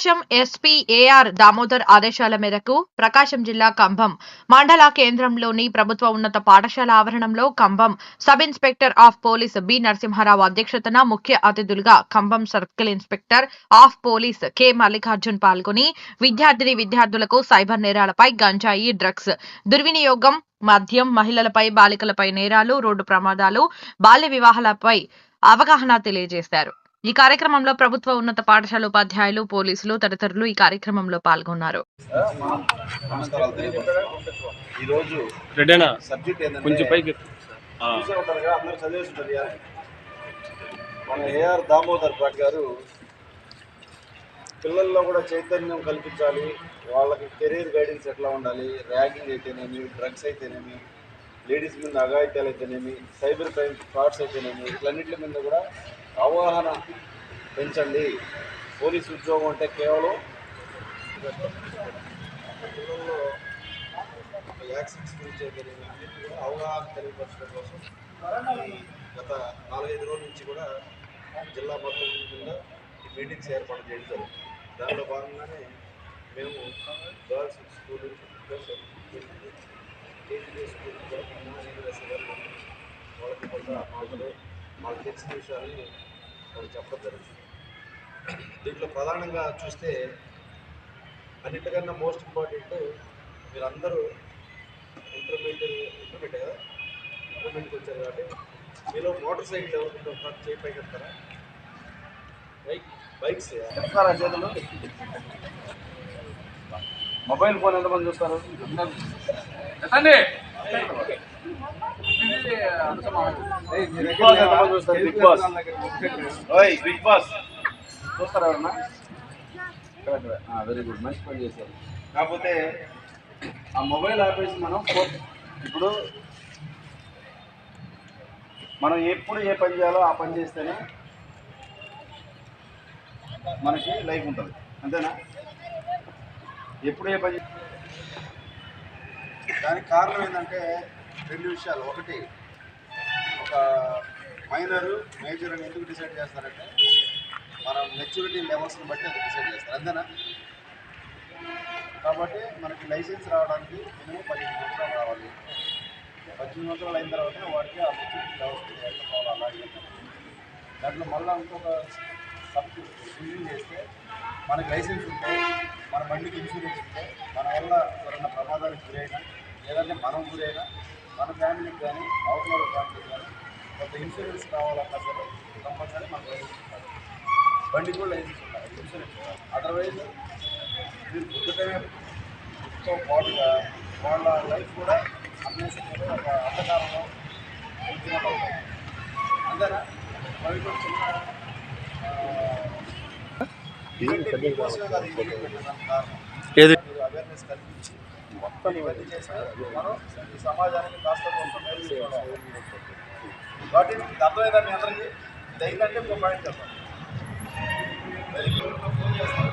ప్రకాశం SP AR Damodar ఆదేశాల మేరకు ప్రకాశం జిల్లా కంభం మండల కేంద్రంలోని ప్రభుత్వ ఉన్నత పాఠశాల ఆవరణంలో Kambham sub inspector of police B Narasimharao అధ్యక్షతన ముఖ్య అతిథులుగా Kambham circle inspector of police K Mallikarjun పాల్గొని విద్యార్థిని విద్యార్థులకు సైబర్ నేరాలపై గంజాయి డ్రగ్స్ దుర్వినియోగం మద్యం మహిళలపై బాలికలపై నేరాలు రోడ్డు ప్రమాదాలు బాల్య వివాహాలపై అవగాహన తెలియజేశారు. ఈ కార్యక్రమంలో ప్రభుత్వ ఉన్నత పాఠశాల ఉపాధ్యాయులు పోలీసులు తదితరులు ఈ కార్యక్రమంలో పాల్గొన్నారు. మన ఏఆర్ దామోదర్ పాట్ గారు పిల్లల్లో కూడా చైతన్యం కల్పించాలి వాళ్ళకి కెరీర్ గైడెన్స్ ఎట్లా ఉండాలి ర్యాగింగ్ అయితేనేమి డ్రగ్స్ అయితేనేమి లేడీస్ మీద అఘాయిత్యాలు అయితేనేమి సైబర్ క్రైమ్ ఫ్రాడ్స్ అయితేనేమి ఇట్లన్నింటి మీద కూడా అవగాహన పెంచండి. పోలీస్ ఉద్యోగం అంటే కేవలం యాక్సిడెంట్స్ గురించి కూడా అవగాహన తెలియపరచడం కోసం గత నాలుగైదు రోజుల నుంచి కూడా జిల్లా మొత్తం కింద ఈ మీటింగ్స్ ఏర్పాటు చేయడం జరుగుతుంది. దానిలో భాగంగానే మేము గర్ల్స్ స్కూల్ ప్లస్ స్కూల్ వాళ్ళకి కొంత మాటలు మాకు తెలిసిన విషయాన్ని వాళ్ళకి చెప్పడం జరుగుతుంది. దీంట్లో ప్రధానంగా చూస్తే అన్నిటికన్నా మోస్ట్ ఇంపార్టెంట్ మీరందరూ ఇంటర్మీడియట్ ఇంటర్మీడియట్ కదా? ఇంటర్మీడియట్కి వచ్చారు కాబట్టి మీలో మోటార్ సైకిల్ ఎవరు ఒకసారి చేయి పైకి ఎత్తారా? బైక్ బైక్స్ చేతులు? మొబైల్ ఫోన్ ఎంతమంది చూస్తారు? బిగ్ బాస్ ఎంతమంది చూస్తారు బిగ్ బాస్. ఓయ్ బిగ్ బాస్ చూస్తారా ఎవరన్నా వెరీ గుడ్ మంచి పని చేశారు. కాకపోతే ఆ మొబైల్ ఆపేసి మనం ఇప్పుడు మనం ఎప్పుడు ఏ పని చేయాలో ఆ పని చేస్తేనే మనకి లైఫ్ ఉంటుంది. అంతేనా? ఎప్పుడు ఏ పని దానికి కారణం ఏంటంటే రెండు విషయాలు. ఒకటి ఒక మైనర్ మేజర్ అని ఎందుకు డిసైడ్ చేస్తారంటే మన మెచ్యూరిటీ లెవెల్స్ని బట్టి అది డిసైడ్ చేస్తారు. అంతేనా? కాబట్టి మనకి లైసెన్స్ రావడానికి మినిమం పదిహేను సంవత్సరాలు రావాలి. పద్దెనిమిది సంవత్సరాలు అయిన తర్వాత వాడికి ఆ మెచ్యూరిటీ లెవెల్స్ ఎంత పోవాలా దాంట్లో మళ్ళీ ఇంకొక సబ్జెక్ట్ రివ్యూ చేస్తే మనకి లైసెన్స్ ఉంటే మన బండికి ఇన్సూరెన్స్ ఉంటే మన వల్ల ఎవరైనా ప్రమాదానికి గురైనా లేదంటే మనం గురైనా మన ఫ్యామిలీకి కానీ అవతల ఫ్యామిలీకి కానీ కొంత ఇన్సూరెన్స్ కావాలన్నా సరే కంపల్సరీ మనకు లైసెన్స్ ఉండాలి బండికి కూడా లైసెన్స్ ఉండాలి ఇన్సూరెన్స్ అదర్వైజ్ మీరు బుద్ధటతో పాటుగా వాళ్ళ లైఫ్ కూడా అన్నేసరి ఒక అంధకారంలో ఉంచినట్టు అవుతుంది. అంతేనా? మరి కూడా చిన్న. ఏది? అవేర్నెస్ కల్పించి మొత్తం ఇవన్నీ చేస్తే మనం ఈ సమాజానికి కాస్త కొంత మేలు. కాబట్టి అర్థమైందా మీ అందరికీ? ఇది అయిందంటే ఇంకో పాయింట్ చెప్తాను ఫోన్ చేస్తాను